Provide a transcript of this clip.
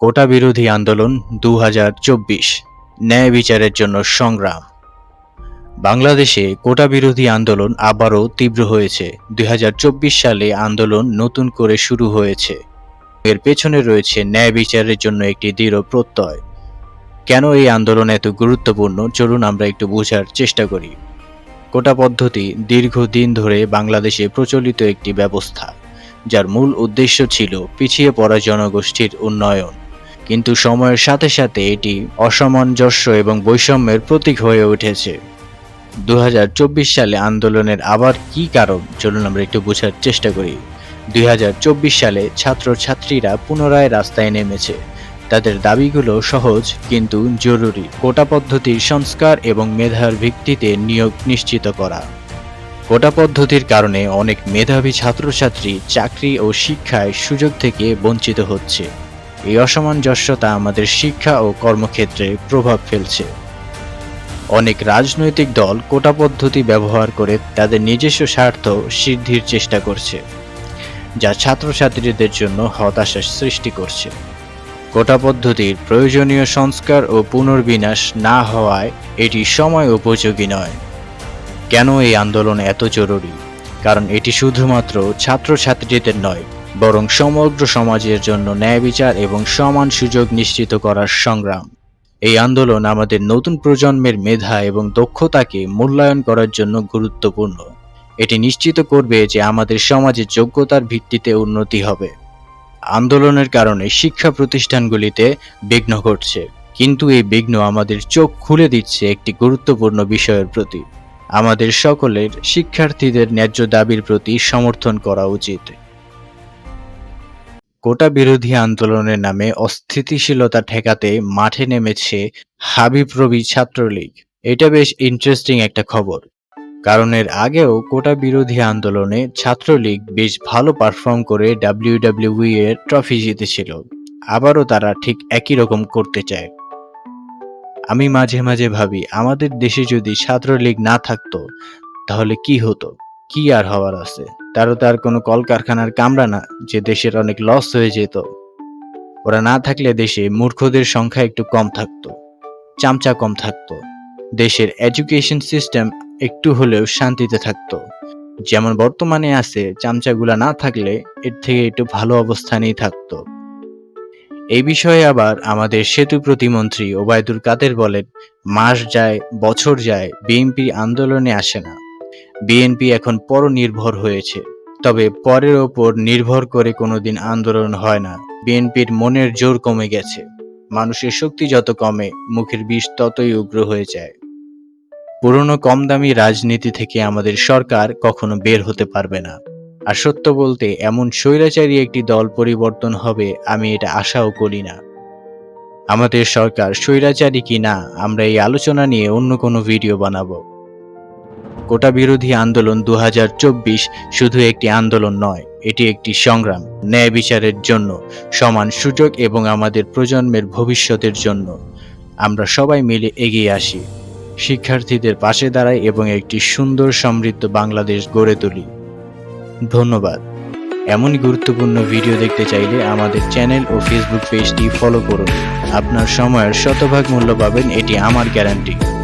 কোটা বিরোধী আন্দোলন দু হাজার চব্বিশ, ন্যায় বিচারের জন্য সংগ্রাম। বাংলাদেশে কোটা বিরোধী আন্দোলন আবারও তীব্র হয়েছে। দুই হাজার চব্বিশ সালে আন্দোলন নতুন করে শুরু হয়েছে। এর পেছনে রয়েছে ন্যায় বিচারের জন্য একটি দৃঢ় প্রত্যয়। কেন এই আন্দোলন এত গুরুত্বপূর্ণ? চলুন আমরা একটু বোঝার চেষ্টা করি। কোটা পদ্ধতি দীর্ঘদিন ধরে বাংলাদেশে প্রচলিত একটি ব্যবস্থা, যার মূল উদ্দেশ্য ছিল পিছিয়ে পড়া জনগোষ্ঠীর উন্নয়ন। কিন্তু সময়ের সাথে সাথে এটি অসামঞ্জস্য এবং বৈষম্যের প্রতীক হয়ে উঠেছে। দুই হাজার চব্বিশ সালে আন্দোলনের আবার কি কারণ? চলুন আমরা একটু বোঝার চেষ্টা করি। দু হাজার চব্বিশ সালে ছাত্রছাত্রীরা পুনরায় রাস্তায় নেমেছে। তাদের দাবিগুলো সহজ কিন্তু জরুরি। কোটা পদ্ধতির সংস্কার এবং মেধার ভিত্তিতে নিয়োগ নিশ্চিত করা। কোটা পদ্ধতির কারণে অনেক মেধাবী ছাত্রছাত্রী চাকরি ও শিক্ষায় সুযোগ থেকে বঞ্চিত হচ্ছে। এই অসামঞ্জস্যতা আমাদের শিক্ষা ও কর্মক্ষেত্রে প্রভাব ফেলছে। অনেক রাজনৈতিক দল কোটা পদ্ধতি ব্যবহার করে তাদের নিজস্ব স্বার্থ সিদ্ধির চেষ্টা করছে, যা ছাত্রছাত্রীদের জন্য হতাশার সৃষ্টি করছে। কোটা পদ্ধতির প্রয়োজনীয় সংস্কার ও পুনর্বিনাশ না হওয়ায় এটি সময় উপযোগী নয়। কেন এই আন্দোলন এত জরুরি? কারণ এটি শুধুমাত্র ছাত্রছাত্রীদের নয় বরং সমগ্র সমাজের জন্য ন্যায় বিচার এবং সমান সুযোগ নিশ্চিত করার সংগ্রাম। এই আন্দোলন আমাদের নতুন প্রজন্মের মেধা এবং দক্ষতাকে মূল্যায়ন করার জন্য গুরুত্বপূর্ণ। এটি নিশ্চিত করবে যে আমাদের সমাজে যোগ্যতার ভিত্তিতে উন্নতি হবে। আন্দোলনের কারণে শিক্ষা প্রতিষ্ঠানগুলিতে বিঘ্ন ঘটছে, কিন্তু এই বিঘ্ন আমাদের চোখ খুলে দিচ্ছে একটি গুরুত্বপূর্ণ বিষয়ের প্রতি। আমাদের সকলের শিক্ষার্থীদের ন্যায্য দাবির প্রতি সমর্থন করা উচিত। কোটা বিরোধী আন্দোলনের নামে অস্থিতিশীলতা ঠেকাতে মাঠে নেমেছে হাবিপ্রবি ছাত্রলীগ। এটা বেশ ইন্টারেস্টিং একটা খবর। কারণ এর আগেও কোটা বিরোধী আন্দোলনে ছাত্রলীগ বেশ ভালো পারফর্ম করে ডাব্লিউডাব্লিউই এর ট্রফি জিতেছিল। আবারও তারা ঠিক একই রকম করতে চায়। আমি মাঝে মাঝে ভাবি, আমাদের দেশে যদি ছাত্রলীগ না থাকতো, তাহলে কি হতো? কি আর হওয়ার আছে? তারও তার কোনো কলকারখানার কামরা না, যে দেশের অনেক লস হয়ে যেত। ওরা না থাকলে দেশে মূর্খদের সংখ্যা একটু কম থাকতো, চামচা কম থাকতো। দেশের এডুকেশন সিস্টেম একটু হলেও শান্তিতে থাকতো। যেমন বর্তমানে আছে, চামচাগুলা না থাকলে এর থেকে একটু ভালো অবস্থানেই থাকতো। এই বিষয়ে আবার আমাদের সেতু প্রতিমন্ত্রী ওবায়দুল কাদের বলেন, মাস যায়, বছর যায়, বিএনপি আন্দোলনে আসে না। বিএনপি এখন পরনির্ভর হয়েছে। তবে পরের ওপর নির্ভর করে কোনোদিন আন্দোলন হয় না। বিএনপির মনের জোর কমে গেছে। মানুষের শক্তি যত কমে, মুখের বিষ ততই উগ্র হয়ে যায়। পুরনো কম দামি রাজনীতি থেকে আমাদের সরকার কখনো বের হতে পারবে না। আর সত্য বলতে, এমন স্বৈরাচারী একটি দল পরিবর্তন হবে, আমি এটা আশাও করি না। আমাদের সরকার স্বৈরাচারী কি না, আমরা এই আলোচনা নিয়ে অন্য কোনো ভিডিও বানাবো। কোটা বিরোধী আন্দোলন দু হাজার চব্বিশ শুধু একটি আন্দোলন নয়, এটি একটি সংগ্রাম, ন্যায় বিচারের জন্য, সমান সুযোগ এবং আমাদের প্রজন্মের ভবিষ্যতের জন্য। আমরা সবাই মিলে এগিয়ে আসি। শিক্ষার্থীদের পাশে দাঁড়াই এবং একটি সুন্দর সমৃদ্ধ বাংলাদেশ গড়ে তুলি। ধন্যবাদ। এমনই গুরুত্বপূর্ণ ভিডিও দেখতে চাইলে আমাদের চ্যানেল ও ফেসবুক পেজটি ফলো করুন। আপনার সময়ের শতভাগ মূল্য পাবেন এটি আমার গ্যারান্টি।